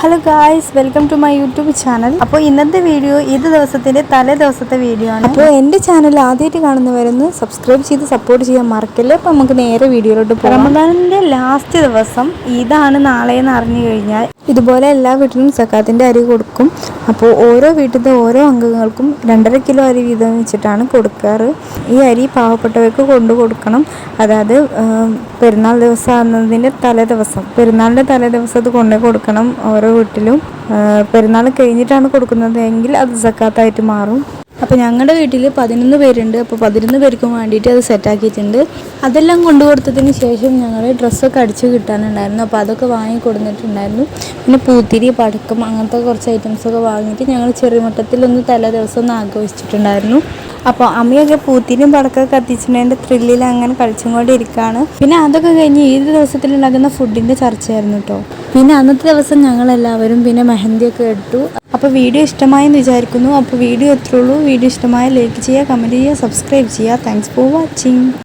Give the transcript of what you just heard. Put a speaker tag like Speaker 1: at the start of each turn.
Speaker 1: Hello guys welcome to my YouTube channel അപ്പോൾ ഇന്നത്തെ video ഇത് ദിവസത്തിന്റെ തലേ ദിവസത്തെ വീഡിയോ ആണ്. അപ്പോൾ എന്റെ ചാനൽ ആദ്യമായിട്ട് കാണുന്നവരൊന്ന് സബ്സ്ക്രൈബ് ചെയ്ത് സപ്പോർട്ട് ചെയ്യാൻ മറക്കല്ലേ? അപ്പോൾ നമുക്ക് നേരെ വീഡിയോയിലോട്ട് പോകാം റമദാനിന്റെ ലാസ്റ്റ് ദിവസം ഇതാണ് നാളെ എന്ന് അറിഞ്ഞു കഴിഞ്ഞാൽ ഇതുപോലെ എല്ലാ വീട്ടിലും സക്കാത്തിന്റെ അരി കൊടുക്കും. അപ്പോൾ ഓരോ വീട്ടിലത്തെ ഓരോ അംഗങ്ങൾക്കും രണ്ടര കിലോ അരി വീതം വെച്ചിട്ടാണ് കൊടുക്കാറ്. ഈ അരി പാവപ്പെട്ടവർക്ക് കൊണ്ടു കൊടുക്കണം. അതായത് പെരുന്നാൾ ദിവസം ആകുന്നതിന്റെ തലേ ദിവസം. പെരുന്നാളിന്റെ തലേ ദിവസം അത് കൊണ്ടു കൊടുക്കണം ഓരോ വീട്ടിലും. പെരുന്നാൾ കഴിഞ്ഞിട്ടാണ് കൊടുക്കുന്നത് എങ്കിൽ അത് സക്കാത്തായിട്ട് മാറും. അപ്പോൾ ഞങ്ങളുടെ വീട്ടിൽ പതിനൊന്ന് പേരുണ്ട്. അപ്പോൾ പതിനൊന്ന് പേർക്കും വേണ്ടിയിട്ട് അത് സെറ്റാക്കിയിട്ടുണ്ട് അതെല്ലാം കൊണ്ടു കൊടുത്തതിന് ശേഷം ഞങ്ങൾ ഡ്രസ്സൊക്കെ അടിച്ച് കിട്ടാനുണ്ടായിരുന്നു. അപ്പോൾ അതൊക്കെ വാങ്ങി കൊടുത്തിട്ടുണ്ടായിരുന്നു പിന്നെ പൂത്തിരി പടക്കം അങ്ങനത്തെ കുറച്ച് ഐറ്റംസൊക്കെ വാങ്ങിയിട്ട് ഞങ്ങൾ ചെറുമുട്ടത്തിലൊന്ന് തലേ ദിവസം ഒന്ന് ആഘോഷിച്ചിട്ടുണ്ടായിരുന്നു. അപ്പോൾ അമ്മയൊക്കെ പൂത്തിരിയും പടക്കമൊക്കെ കത്തിച്ചിട്ടുണ്ടതിന്റെ ത്രില്ലിൽ അങ്ങനെ കളിച്ചും കൊണ്ട് ഇരിക്കുകയാണ് പിന്നെ അതൊക്കെ കഴിഞ്ഞ് ഏത് ദിവസത്തിൽ ഉണ്ടാക്കുന്ന ഫുഡിന്റെ ചർച്ചയായിരുന്നു കേട്ടോ പിന്നെ അന്നത്തെ ദിവസം ഞങ്ങളെല്ലാവരും പിന്നെ മെഹന്തിയൊക്കെ എടുത്തു അപ്പോൾ വീഡിയോ ഇഷ്ടമായെന്ന് വിചാരിക്കുന്നു. അപ്പോൾ വീഡിയോ എത്രയുള്ളൂ വീഡിയോ ഇഷ്ടമായ ലൈക്ക് ചെയ്യുക കമന്റ് ചെയ്യുക സബ്സ്ക്രൈബ് ചെയ്യുക. Thanks for watching